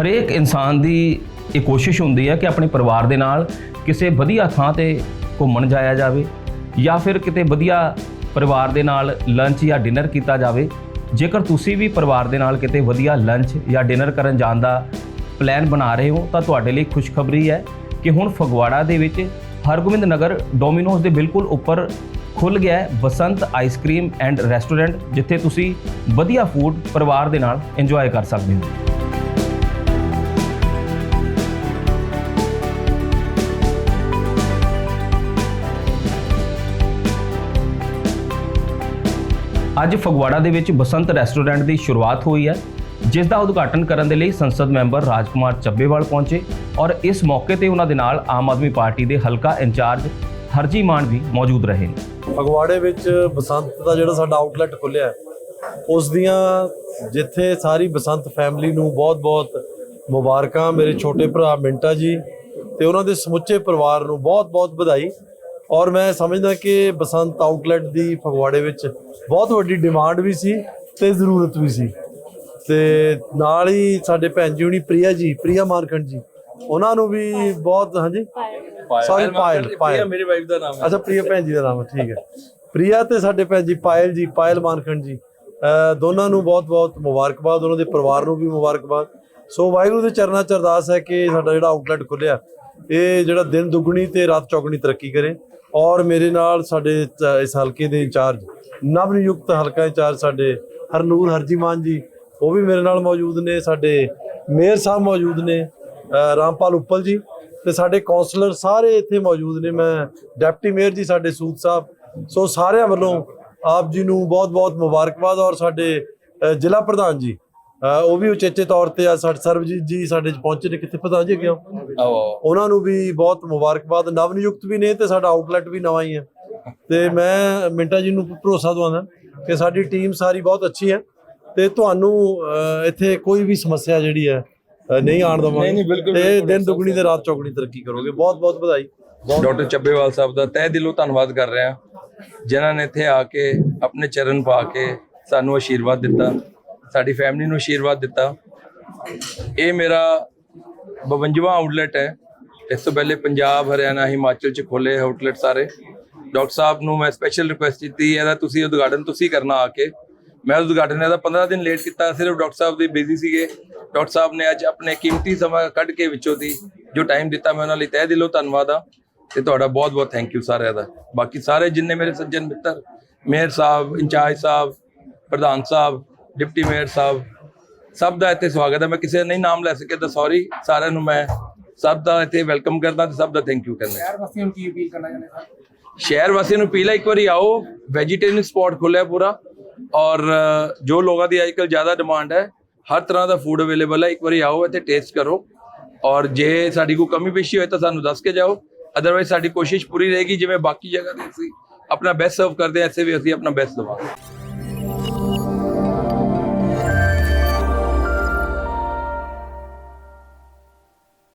ਹਰੇਕ ਇਨਸਾਨ ਦੀ ਇਹ ਕੋਸ਼ਿਸ਼ ਹੁੰਦੀ ਹੈ ਕਿ ਆਪਣੇ ਪਰਿਵਾਰ ਦੇ ਨਾਲ ਕਿਸੇ ਵਧੀਆ ਥਾਂ ਤੇ ਘੁੰਮਣ ਜਾਇਆ ਜਾਵੇ ਜਾਂ ਫਿਰ ਕਿਤੇ ਵਧੀਆ ਪਰਿਵਾਰ ਦੇ ਨਾਲ ਲੰਚ ਜਾਂ ਡਿਨਰ ਕੀਤਾ ਜਾਵੇ। ਜੇਕਰ ਤੁਸੀਂ ਵੀ ਪਰਿਵਾਰ ਦੇ ਨਾਲ ਕਿਤੇ ਵਧੀਆ ਲੰਚ ਜਾਂ ਡਿਨਰ ਕਰਨ ਜਾਣ ਦਾ ਪਲਾਨ ਬਣਾ ਰਹੇ ਹੋ, ਤਾਂ ਤੁਹਾਡੇ ਲਈ ਖੁਸ਼ਖਬਰੀ ਹੈ ਕਿ ਹੁਣ ਫਗਵਾੜਾ ਦੇ ਵਿੱਚ ਹਰਗੋਬਿੰਦ ਨਗਰ ਡੋਮਿਨੋਜ਼ ਦੇ ਬਿਲਕੁਲ ਉੱਪਰ ਖੁੱਲ ਗਿਆ ਹੈ ਬਸੰਤ ਆਈਸਕ੍ਰੀਮ ਐਂਡ ਰੈਸਟੋਰੈਂਟ ਜਿੱਥੇ ਤੁਸੀਂ ਵਧੀਆ ਫੂਡ ਪਰਿਵਾਰ ਦੇ ਨਾਲ ਇੰਜੋਏ ਕਰ ਸਕਦੇ ਹੋ। ਅੱਜ ਫਗਵਾੜਾ ਦੇ ਵਿੱਚ ਬਸੰਤ ਰੈਸਟੋਰੈਂਟ ਦੀ ਸ਼ੁਰੂਆਤ ਹੋਈ ਹੈ, ਜਿਸ ਦਾ ਉਦਘਾਟਨ ਕਰਨ ਦੇ ਲਈ ਸੰਸਦ ਮੈਂਬਰ ਰਾਜਕੁਮਾਰ ਚੱਬੇਵਾਲ ਪਹੁੰਚੇ ਔਰ ਇਸ ਮੌਕੇ ਤੇ ਉਹਨਾਂ ਦੇ ਨਾਲ ਆਮ ਆਦਮੀ ਪਾਰਟੀ ਦੇ ਹਲਕਾ ਇੰਚਾਰਜ ਹਰਜੀ ਮਾਨ ਵੀ ਮੌਜੂਦ ਰਹੇ ਨੇ। ਫਗਵਾੜੇ ਵਿੱਚ ਬਸੰਤ ਦਾ ਜਿਹੜਾ ਸਾਡਾ ਆਊਟਲੈਟ ਖੁੱਲਿਆ ਉਸ ਦੀਆਂ ਜਿੱਥੇ ਸਾਰੀ ਬਸੰਤ ਫੈਮਿਲੀ ਨੂੰ ਬਹੁਤ-ਬਹੁਤ ਮੁਬਾਰਕਾਂ, ਮੇਰੇ ਛੋਟੇ ਭਰਾ ਮਿੰਟਾ ਜੀ ਤੇ ਉਹਨਾਂ ਦੇ ਸਮੁੱਚੇ ਪਰਿਵਾਰ ਨੂੰ ਬਹੁਤ-ਬਹੁਤ ਵਧਾਈ। ਔਰ ਮੈਂ ਸਮਝਦਾ ਕਿ ਬਸੰਤ ਆਊਟਲੈਟ ਦੀ ਫਗਵਾੜੇ ਵਿੱਚ ਬਹੁਤ ਵੱਡੀ ਡਿਮਾਂਡ ਵੀ ਸੀ ਤੇ ਜ਼ਰੂਰਤ ਵੀ ਸੀ। ਤੇ ਨਾਲ ਹੀ ਸਾਡੇ ਭੈਣ ਜੀ ਹੁਣੀ ਪ੍ਰਿਆ ਜੀ ਪ੍ਰਿਆ ਮਾਰਕੰਡ ਜੀ ਉਹਨਾਂ ਨੂੰ ਵੀ ਬਹੁਤ ਹਾਂਜੀ? ਸੌਰੀ ਪਾਇਲ ਪਾਇਲ। ਮੇਰੀ ਵਾਈਫ ਦਾ ਨਾਮ ਅੱਛਾ ਪ੍ਰਿਆ ਭੈਣ ਜੀ ਦਾ ਨਾਮ ਹੈ ਠੀਕ ਹੈ। ਪ੍ਰਿਆ ਤੇ ਸਾਡੇ ਭੈਣ ਜੀ ਪਾਇਲ ਜੀ ਪਾਇਲ ਮਾਨਖੰਡ ਜੀ ਦੋਨਾਂ ਨੂੰ ਬਹੁਤ-ਬਹੁਤ ਮੁਬਾਰਕਬਾਦ ਉਹਨਾਂ ਦੇ ਪਰਿਵਾਰ ਨੂੰ ਵੀ ਮੁਬਾਰਕਬਾਦ। ਸੋ ਵਾਹਿਗੁਰੂ ਦੇ ਚਰਨਾਂ ਚ ਅਰਦਾਸ ਹੈ ਕਿ ਸਾਡਾ ਜਿਹੜਾ ਆਊਟਲੈਟ ਖੁੱਲਿਆ ਇਹ ਜਿਹੜਾ ਦਿਨ ਦੁੱਗਣੀ ਤੇ ਰਾਤ ਚੌਗਣੀ ਤਰੱਕੀ ਕਰੇ ਔਰ ਮੇਰੇ ਨਾਲ ਸਾਡੇ ਇਸ ਹਲਕੇ ਦੇ ਇੰਚਾਰਜ ਨਵ ਨਿਯੁਕਤ ਹਲਕਾ ਇੰਚਾਰਜ ਸਾਡੇ ਹਰਨੂਰ ਹਰਜੀਮਾਨ ਜੀ, ਉਹ ਵੀ ਮੇਰੇ ਨਾਲ ਮੌਜੂਦ ਨੇ, ਸਾਡੇ ਮੇਅਰ ਸਾਹਿਬ ਮੌਜੂਦ ਨੇ ਰਾਮਪਾਲ ਉੱਪਲ ਜੀ ਤੇ ਸਾਡੇ ਕਾਉਂਸਲਰ ਸਾਰੇ ਇੱਥੇ ਮੌਜੂਦ ਨੇ, ਮੈਂ ਡਿਪਟੀ ਮੇਅਰ ਜੀ ਸਾਡੇ ਸੂਦ ਸਾਹਿਬ, ਸੋ ਸਾਰਿਆਂ ਵੱਲੋਂ ਆਪ ਜੀ ਨੂੰ ਬਹੁਤ-ਬਹੁਤ ਮੁਬਾਰਕਬਾਦ ਔਰ ਸਾਡੇ ਜ਼ਿਲ੍ਹਾ ਪ੍ਰਧਾਨ ਜੀ। ਉਹ ਵੀ ਉਚੇਚੇ ਤੌਰ ਤੇ ਆ ਸਾਡੇ ਸਰਬਜੀਤ ਜੀ ਸਾਡੇ ਚ ਪਹੁੰਚੇ ਨੇ ਕਿੱਥੇ ਪ੍ਰਧਾਨ ਜੀ ਕਿਉਂ ਉਹਨਾਂ ਨੂੰ ਵੀ ਬਹੁਤ ਮੁਬਾਰਕਬਾਦ ਨਵ ਨਿਯੁਕਤ ਵੀ ਨੇ ਤੇ ਸਾਡਾ ਆਊਟਲੈਟ ਵੀ ਨਵਾਂ ਹੀ ਹੈ ਤੇ ਮੈਂ ਮਿੰਟਾ ਜੀ ਨੂੰ ਭਰੋਸਾ ਦਵਾਉਂਦਾ ਕਿ ਸਾਡੀ ਟੀਮ ਸਾਰੀ ਬਹੁਤ ਅੱਛੀ ਹੈ ਤੇ ਤੁਹਾਨੂੰ ਇੱਥੇ ਕੋਈ ਵੀ ਸਮੱਸਿਆ ਜਿਹੜੀ ਹੈ ਨਹੀਂ ਆਣ ਦਵਾਂਗੇ। ਨਹੀਂ, ਬਿਲਕੁਲ, ਤੇ। ਦਿਨ ਦੁਗਣੀ ਤੇ ਰਾਤ ਚੌਗਣੀ ਤਰੱਕੀ ਕਰੋਗੇ। ਬਹੁਤ ਬਹੁਤ ਵਧਾਈ। ਡਾਕਟਰ ਚੱਬੇਵਾਲ ਸਾਹਿਬ ਦਾ ਤਹਿ ਦਿਲੋਂ ਧੰਨਵਾਦ ਕਰ ਰਿਹਾ। ਜਿਨ੍ਹਾਂ ਨੇ ਇੱਥੇ ਆ ਕੇ ਆਪਣੇ ਚਰਨ ਪਾ ਕੇ ਸਾਨੂੰ ਆਸ਼ੀਰਵਾਦ ਦਿੱਤਾ। ਸਾਡੀ ਫੈਮਿਲੀ ਨੂੰ ਆਸ਼ੀਰਵਾਦ ਦਿੱਤਾ। ਇਹ ਮੇਰਾ 52ਵਾਂ ਆਊਟਲੈਟ ਹੈ। ਇਸ ਤੋਂ ਪਹਿਲੇ ਪੰਜਾਬ, ਹਰਿਆਣਾ, ਹਿਮਾਚਲ ਚ ਖੋਲੇ ਆਊਟਲੈਟ ਸਾਰੇ। ਡਾਕਟਰ ਸਾਹਿਬ ਨੂੰ ਮੈਂ ਸਪੈਸ਼ਲ ਰਿਕੁਐਸਟ ਕੀਤੀ, ਇਹਦਾ ਤੁਸੀਂ ਉਦਘਾਟਨ ਤੁਸੀਂ ਕਰਨਾ ਆ ਕੇ। ਮੈਂ ਉਦਘਾਟਨ ਇਹਦਾ 15 ਦਿਨ ਲੇਟ ਕੀਤਾ, ਸਿਰਫ ਡਾਕਟਰ ਸਾਹਿਬ ਦੇ ਬਿਜ਼ੀ ਸੀਗੇ। ਡਾਕਟਰ ਸਾਹਿਬ ਨੇ ਅੱਜ ਆਪਣੇ ਕੀਮਤੀ ਸਮਾਂ ਕੱਢ ਕੇ ਵਿੱਚੋਂ ਦੀ ਜੋ ਟਾਈਮ ਦਿੱਤਾ, ਮੈਂ ਉਹਨਾਂ ਲਈ ਤਹਿ ਦਿਲੋਂ ਧੰਨਵਾਦ ਆ ਤੇ ਤੁਹਾਡਾ ਬਹੁਤ ਬਹੁਤ ਥੈਂਕ ਯੂ ਸਾਰਿਆਂ ਦਾ। ਬਾਕੀ ਸਾਰੇ ਜਿੰਨੇ ਮੇਰੇ ਸੱਜਣ ਮਿੱਤਰ, ਮੇਅਰ ਸਾਹਿਬ, ਇੰਚਾਰਜ ਸਾਹਿਬ, ਪ੍ਰਧਾਨ ਸਾਹਿਬ ਡਿਪਟੀ ਮੇਅਰ ਸਾਹਿਬ ਸਭ ਦਾ ਇੱਥੇ ਸਵਾਗਤ ਹੈ। ਮੈਂ ਕਿਸੇ ਦਾ ਨਹੀਂ ਨਾਮ ਲੈ ਸਕਿਆ ਤਾਂ ਸੌਰੀ ਸਾਰਿਆਂ ਨੂੰ ਮੈਂ ਸਭ ਦਾ ਇੱਥੇ ਵੈਲਕਮ ਕਰਦਾ ਤੇ ਸਭ ਦਾ ਥੈਂਕ ਯੂ ਕਰਦਾ ਸ਼ਹਿਰ ਵਾਸੀਆਂ ਨੂੰ ਕੀ ਅਪੀਲ ਕਰਨਾ ਚਾਹੁੰਦੇ ਸਰ? ਸ਼ਹਿਰ ਵਾਸੀਆਂ ਨੂੰ ਅਪੀਲ ਹੈ ਇੱਕ ਵਾਰੀ ਆਓ ਵੈਜੀਟੇਰੀਅਨ ਸਪੌਟ ਖੁੱਲਿਆ ਪੂਰਾ ਔਰ ਜੋ ਲੋਕਾਂ ਦੀ ਅੱਜਕੱਲ ਜ਼ਿਆਦਾ ਡਿਮਾਂਡ ਹੈ ਹਰ ਤਰ੍ਹਾਂ ਦਾ ਫੂਡ ਅਵੇਲੇਬਲ ਹੈ ਇੱਕ ਵਾਰੀ ਆਓ ਇੱਥੇ ਟੇਸਟ ਕਰੋ ਔਰ ਜੇ ਸਾਡੀ ਕੋਈ ਕਮੀ ਪੇਸ਼ੀ ਹੋਏ ਤਾਂ ਸਾਨੂੰ ਦੱਸ ਕੇ ਜਾਓ ਅਦਰਵਾਈਜ਼ ਸਾਡੀ ਕੋਸ਼ਿਸ਼ ਪੂਰੀ ਰਹੇਗੀ ਜਿਵੇਂ ਬਾਕੀ ਜਗ੍ਹਾ ਤੇ ਅਸੀਂ ਆਪਣਾ ਬੈਸਟ ਸਰਵ ਕਰਦੇ ਐਸੇ ਵੀ ਅਸੀਂ ਆਪਣਾ ਬੈਸਟ ਦਵਾਂਗੇ।